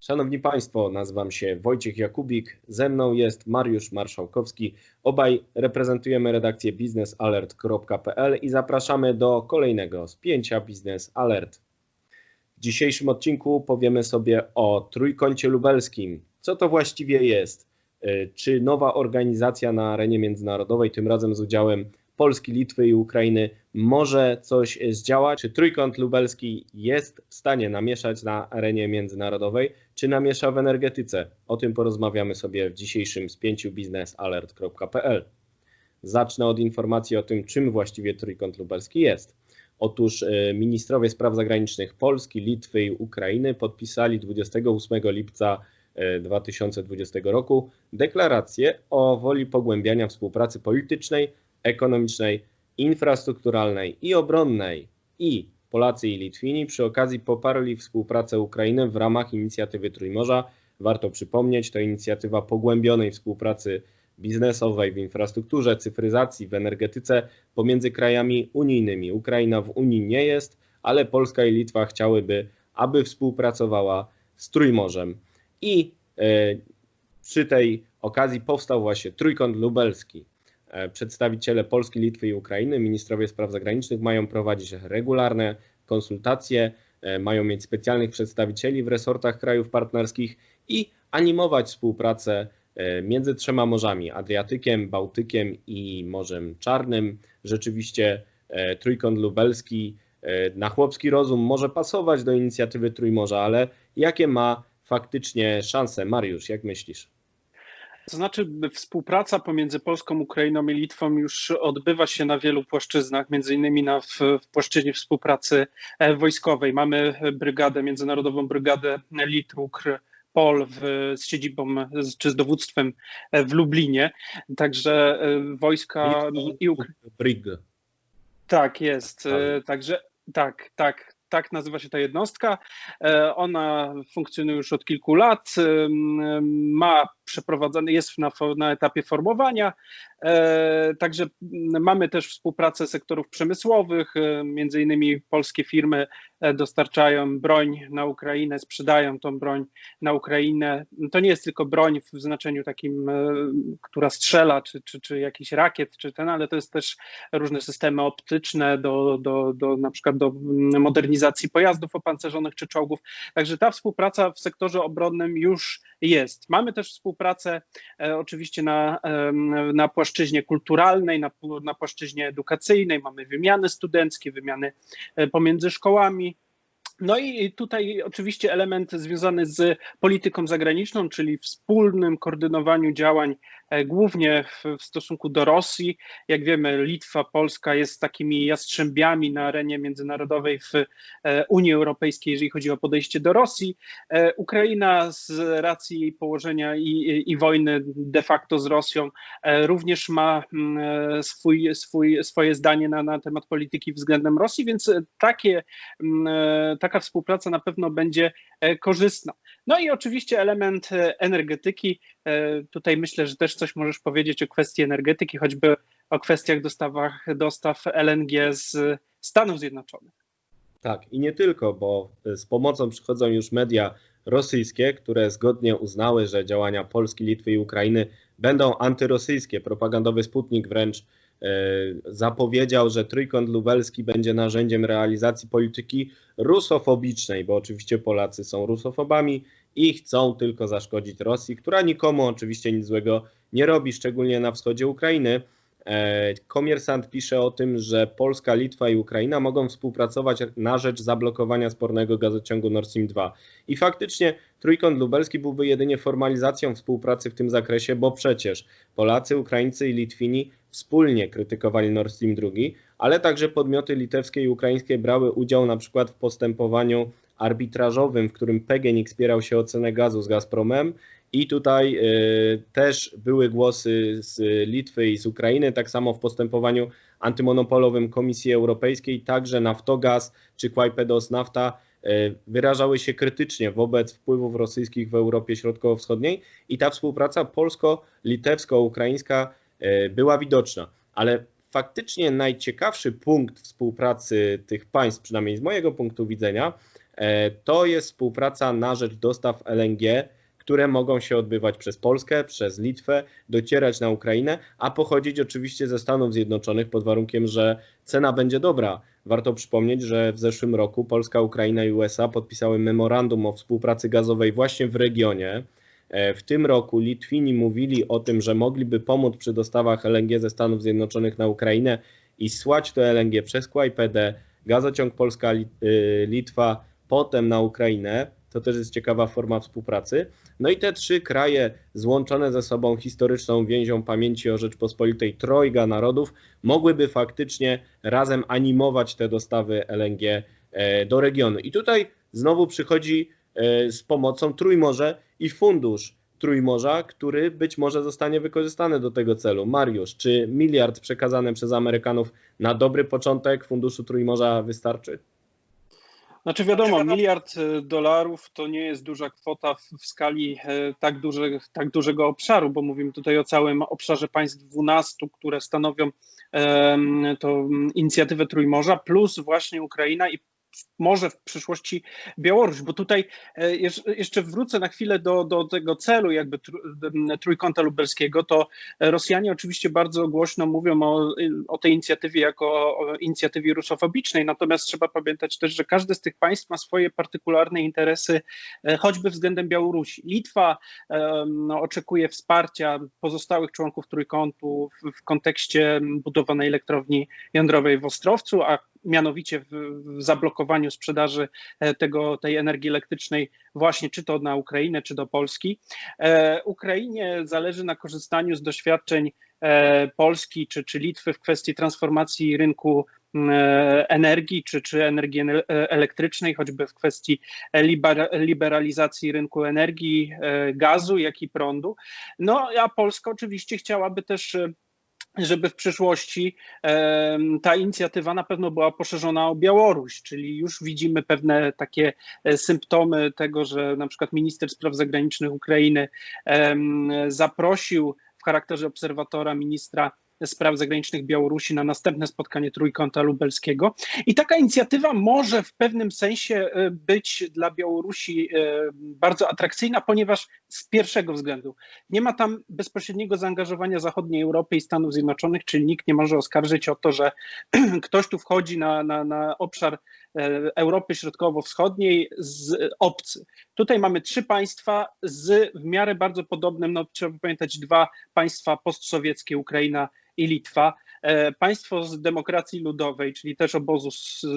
Szanowni Państwo, nazywam się Wojciech Jakubik, ze mną jest Mariusz Marszałkowski. Obaj reprezentujemy redakcję biznesalert.pl i zapraszamy do kolejnego spięcia Biznes Alert. W dzisiejszym odcinku powiemy sobie o Trójkącie Lubelskim. Co to właściwie jest? Y, czy nowa organizacja na arenie międzynarodowej, tym razem z udziałem Polski, Litwy i Ukrainy może coś zdziałać? Czy trójkąt lubelski jest w stanie namieszać na arenie międzynarodowej, czy namiesza w energetyce? O tym porozmawiamy sobie w dzisiejszym spięciu biznesalert.pl. Zacznę od informacji o tym, czym właściwie trójkąt lubelski jest. Otóż e, ministrowie spraw zagranicznych Polski, Litwy i Ukrainy podpisali 28 lipca 2020 e, roku deklarację o woli pogłębiania współpracy politycznej, ekonomicznej, infrastrukturalnej i obronnej. I Polacy i Litwini przy okazji poparli współpracę Ukrainy w ramach inicjatywy Trójmorza. Warto przypomnieć, to inicjatywa pogłębionej współpracy biznesowej w infrastrukturze, cyfryzacji, w energetyce pomiędzy krajami unijnymi. Ukraina w Unii nie jest, ale Polska i Litwa chciałyby, aby współpracowała z Trójmorzem. I e, przy tej okazji powstał właśnie Trójkąt Lubelski. E, przedstawiciele Polski, Litwy i Ukrainy, ministrowie spraw zagranicznych mają prowadzić regularne konsultacje, e, mają mieć specjalnych przedstawicieli w resortach krajów partnerskich i animować współpracę e, między trzema morzami Adriatykiem, Bałtykiem i Morzem Czarnym. Rzeczywiście trójkąt lubelski na chłopski rozum może pasować do inicjatywy Trójmorza, ale jakie ma faktycznie szanse? Mariusz, jak myślisz? To znaczy, współpraca pomiędzy Polską, Ukrainą i Litwą już odbywa się na wielu płaszczyznach, między innymi na, w, w płaszczyźnie współpracy e, wojskowej. Mamy brygadę, Międzynarodową Brygadę Litrukr, Pol w, z siedzibą czy z dowództwem e, w Lublinie. Także e, wojska i Ukraina. Tak, jest. Także tak, tak tak nazywa się ta jednostka. Ona funkcjonuje już od kilku lat. Ma przeprowadzany, jest na, na etapie formowania. E, także mamy też współpracę sektorów przemysłowych, e, między innymi polskie firmy e, dostarczają broń na Ukrainę, sprzedają tą broń na Ukrainę. To nie jest tylko broń w znaczeniu takim, która strzela, czy, czy, czy jakiś rakiet, czy ten, ale to jest też różne systemy optyczne do, do, do na przykład do modernizacji pojazdów opancerzonych czy czołgów. Także ta współpraca w sektorze obronnym już jest. Mamy też współpracę e, oczywiście na, na płaszczyźnie kulturalnej, na, na płaszczyźnie edukacyjnej, mamy wymiany studenckie, wymiany e, pomiędzy szkołami, no i tutaj oczywiście element związany z polityką zagraniczną, czyli wspólnym koordynowaniu działań E, głównie w, stosunku do Rosji. Jak wiemy, Litwa, Polska jest takimi jastrzębiami na arenie międzynarodowej w e, Unii Europejskiej, jeżeli chodzi o podejście do Rosji. E, Ukraina z racji jej położenia i, i wojny de facto z Rosją również ma mm, swój, swój, swoje zdanie na, na temat polityki względem Rosji, więc takie, mm, taka współpraca na pewno będzie korzystna. No i oczywiście element energetyki. Tutaj myślę, że też coś możesz powiedzieć o kwestii energetyki, choćby o kwestiach dostawach, dostaw LNG z Stanów Zjednoczonych. Tak, i nie tylko, bo z pomocą przychodzą już media rosyjskie, które zgodnie uznały, że działania Polski, Litwy i Ukrainy będą antyrosyjskie. Propagandowy Sputnik wręcz e, zapowiedział, że trójkąt lubelski będzie narzędziem realizacji polityki rusofobicznej, bo oczywiście Polacy są rusofobami i chcą tylko zaszkodzić Rosji, która nikomu oczywiście nic złego nie robi, szczególnie na wschodzie Ukrainy. E, Komersant pisze o tym, że Polska, Litwa i Ukraina mogą współpracować na rzecz zablokowania spornego gazociągu Nord Stream 2. I faktycznie Trójkąt Lubelski byłby jedynie formalizacją współpracy w tym zakresie, bo przecież Polacy, Ukraińcy i Litwini wspólnie krytykowali Nord Stream 2, ale także podmioty litewskie i ukraińskie brały udział na przykład w postępowaniu arbitrażowym, w którym PGNiG spierał się o cenę gazu z Gazpromem. I tutaj y, też były głosy z Litwy i z Ukrainy, tak samo w postępowaniu antymonopolowym Komisji Europejskiej, także Naftogaz czy Quaipedos Nafta wyrażały się krytycznie wobec wpływów rosyjskich w Europie Środkowo-Wschodniej i ta współpraca polsko-litewsko-ukraińska y, była widoczna. Ale faktycznie najciekawszy punkt współpracy tych państw, przynajmniej z mojego punktu widzenia, E, to jest współpraca na rzecz dostaw LNG, które mogą się odbywać przez Polskę, przez Litwę, docierać na Ukrainę, a pochodzić oczywiście ze Stanów Zjednoczonych pod warunkiem, że cena będzie dobra. Warto przypomnieć, że w zeszłym roku Polska, Ukraina i USA podpisały memorandum o współpracy gazowej właśnie w regionie. E, w tym roku Litwini mówili o tym, że mogliby pomóc przy dostawach LNG ze Stanów Zjednoczonych na Ukrainę i słać to LNG przez Kłajpedę, gazociąg Polska-Litwa, y, potem na Ukrainę. To też jest ciekawa forma współpracy. No i te trzy kraje złączone ze sobą historyczną więzią pamięci o Rzeczpospolitej trojga narodów mogłyby faktycznie razem animować te dostawy LNG e, do regionu. I tutaj znowu przychodzi e, z pomocą Trójmorze i fundusz Trójmorza, który być może zostanie wykorzystany do tego celu. Mariusz, czy miliard przekazany przez Amerykanów na dobry początek funduszu Trójmorza wystarczy? Znaczy wiadomo, miliard e, dolarów to nie jest duża kwota w, skali e, tak, duże, tak dużego obszaru, bo mówimy tutaj o całym obszarze państw 12, które stanowią to inicjatywę Trójmorza, plus właśnie Ukraina i może w przyszłości Białoruś, bo tutaj e, jeszcze wrócę na chwilę do, do tego celu jakby trójkąta lubelskiego, to Rosjanie oczywiście bardzo głośno mówią o, o tej inicjatywie jako o inicjatywie rusofobicznej, natomiast trzeba pamiętać też, że każde z tych państw ma swoje partykularne interesy, e, choćby względem Białorusi. Litwa no, oczekuje wsparcia pozostałych członków trójkątu w, w kontekście budowanej elektrowni jądrowej w Ostrowcu, a mianowicie w, w zablokowaniu sprzedaży e, tego, tej energii elektrycznej właśnie czy to na Ukrainę, czy do Polski. E, Ukrainie zależy na korzystaniu z doświadczeń e, Polski czy, czy Litwy w kwestii transformacji rynku energii czy, czy energii elektrycznej, choćby w kwestii liberalizacji rynku energii, gazu, jak i prądu. No a Polska oczywiście chciałaby też żeby w przyszłości ta inicjatywa na pewno była poszerzona o Białoruś, czyli już widzimy pewne takie e, symptomy tego, że na przykład minister spraw zagranicznych Ukrainy zaprosił w charakterze obserwatora ministra Spraw Zagranicznych Białorusi na następne spotkanie Trójkąta Lubelskiego. I taka inicjatywa może w pewnym sensie e, być dla Białorusi e, bardzo atrakcyjna, ponieważ z pierwszego względu nie ma tam bezpośredniego zaangażowania zachodniej Europy i Stanów Zjednoczonych, czyli nikt nie może oskarżyć o to, że ktoś tu wchodzi na, na, na obszar e, Europy Środkowo-Wschodniej z obcy. Tutaj mamy trzy państwa z w miarę bardzo podobnym, no trzeba pamiętać, dwa państwa postsowieckie, Ukraina i Litwa. E, państwo z demokracji ludowej, czyli też obozu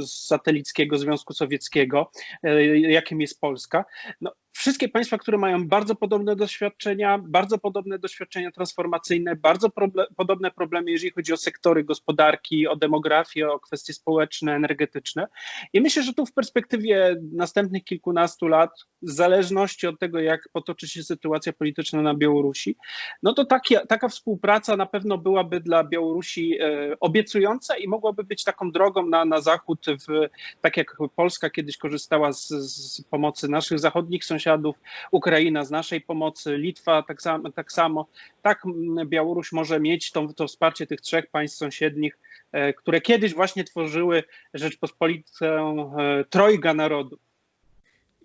satelickiego Związku Sowieckiego, e, jakim jest Polska, no, wszystkie państwa, które mają bardzo podobne doświadczenia, bardzo podobne doświadczenia transformacyjne, bardzo podobne problemy, jeżeli chodzi o sektory gospodarki, o demografię, o kwestie społeczne, energetyczne. I myślę, że tu w perspektywie następnych kilkunastu lat, w zależności od tego, jak potoczy się sytuacja polityczna na Białorusi, no to taki, taka współpraca na pewno byłaby dla Białorusi e, obiecująca i mogłaby być taką drogą na, na zachód, w, tak jak Polska kiedyś korzystała z, z pomocy naszych zachodnich sąsiadów, sąsiadów, Ukraina z naszej pomocy, Litwa tak samo, tak, samo. tak Białoruś może mieć to, to wsparcie tych trzech państw sąsiednich, e, które kiedyś właśnie tworzyły Rzeczpospolitą e, trojga narodu.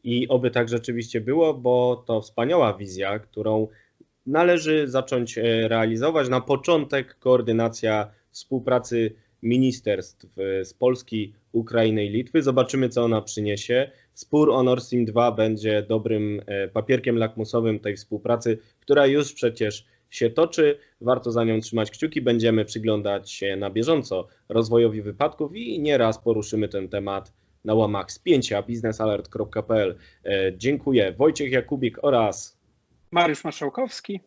I oby tak rzeczywiście było, bo to wspaniała wizja, którą należy zacząć e, realizować. Na początek koordynacja współpracy ministerstw z Polski, Ukrainy i Litwy. Zobaczymy, co ona przyniesie. Spór o Nord Stream 2 będzie dobrym e, papierkiem lakmusowym tej współpracy, która już przecież się toczy. Warto za nią trzymać kciuki. Będziemy przyglądać się na bieżąco rozwojowi wypadków i nieraz poruszymy ten temat na łamach spięcia biznesalert.pl. E, dziękuję. Wojciech Jakubik oraz Mariusz Marszałkowski.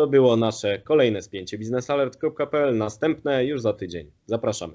To było nasze kolejne spięcie biznesalert.pl. Następne już za tydzień. Zapraszamy.